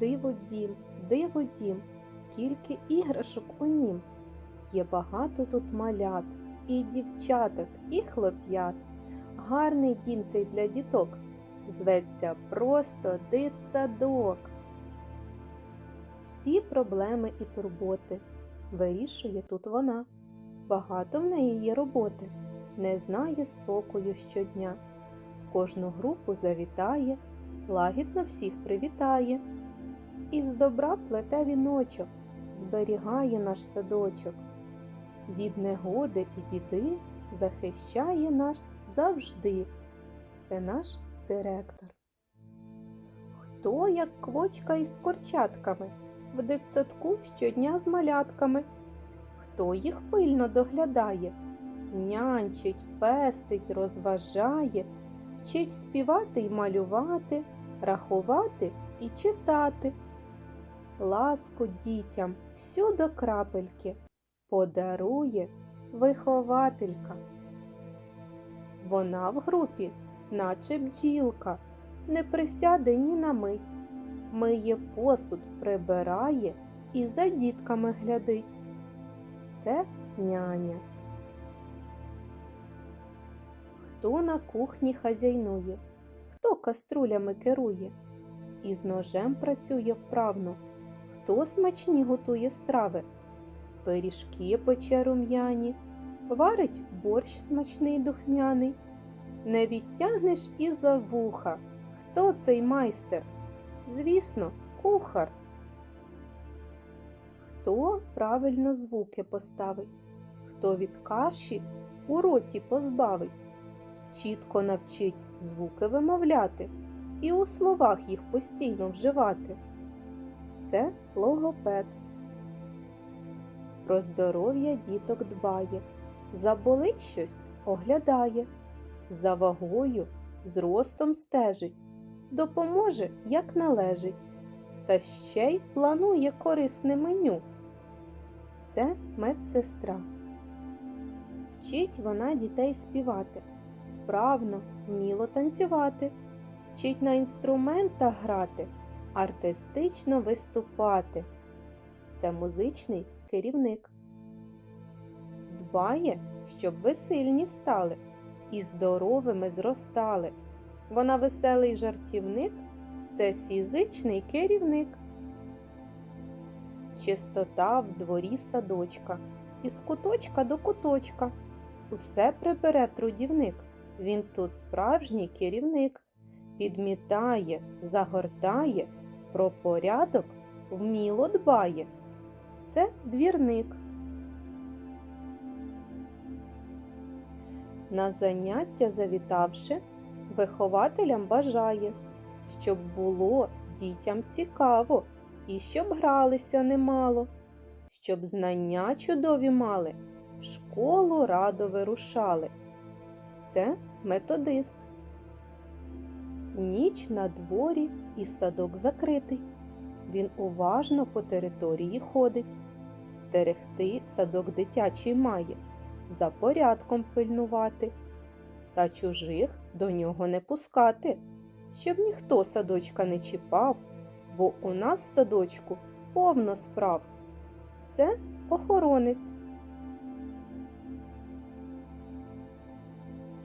Диво дім, диво дім, скільки іграшок у нім. Є багато тут малят, і дівчаток, і хлоп'ят. Гарний дім цей для діток. Зветься просто дитсадок. Всі проблеми і турботи вирішує тут вона. Багато в неї є роботи, не знає спокою щодня. Кожну групу завітає, лагідно всіх привітає. Із добра плете віночок, зберігає наш садочок. Від негоди і біди захищає нас завжди. Це наш директор. Хто як квочка із корчатками, в дитсадку щодня з малятками, хто їх пильно доглядає, нянчить, пестить, розважає, вчить співати й малювати, рахувати і читати. Ласку дітям всю до крапельки подарує вихователька. Вона в групі, наче бджілка, не присяде ні на мить, миє посуд, прибирає і за дітками глядить. Це няня. Хто на кухні хазяйнує, хто каструлями керує, і з ножем працює вправно, хто смачні готує страви, пиріжки пече рум'яні, варить борщ смачний духмяний. Не відтягнеш і за вуха. Хто цей майстер? Звісно, кухар. Хто правильно звуки поставить, хто від каші у роті позбавить, чітко навчить звуки вимовляти і у словах їх постійно вживати. Це логопед. Про здоров'я діток дбає, заболить щось оглядає, за вагою, зростом стежить, допоможе, як належить, та ще й планує корисне меню. Це медсестра. Вчить вона дітей співати, вправно, вміло танцювати, вчить на інструментах грати, артистично виступати. Це музичний керівник. Дбає, щоб ви сильні стали і здоровими зростали. Вона веселий жартівник це фізичний керівник. Чистота в дворі садочка, із куточка до куточка. Усе прибере трудівник. Він тут справжній керівник. Підмітає, загортає, про порядок вміло дбає. Це двірник. На заняття завітавши, вихователям бажає, щоб було дітям цікаво і щоб гралися немало, щоб знання чудові мали, в школу радо вирушали. Це методист. Ніч на дворі і садок закритий. Він уважно по території ходить, стерегти садок дитячий має за порядком пильнувати, та чужих до нього не пускати, щоб ніхто садочка не чіпав, бо у нас в садочку повно справ. Це охоронець.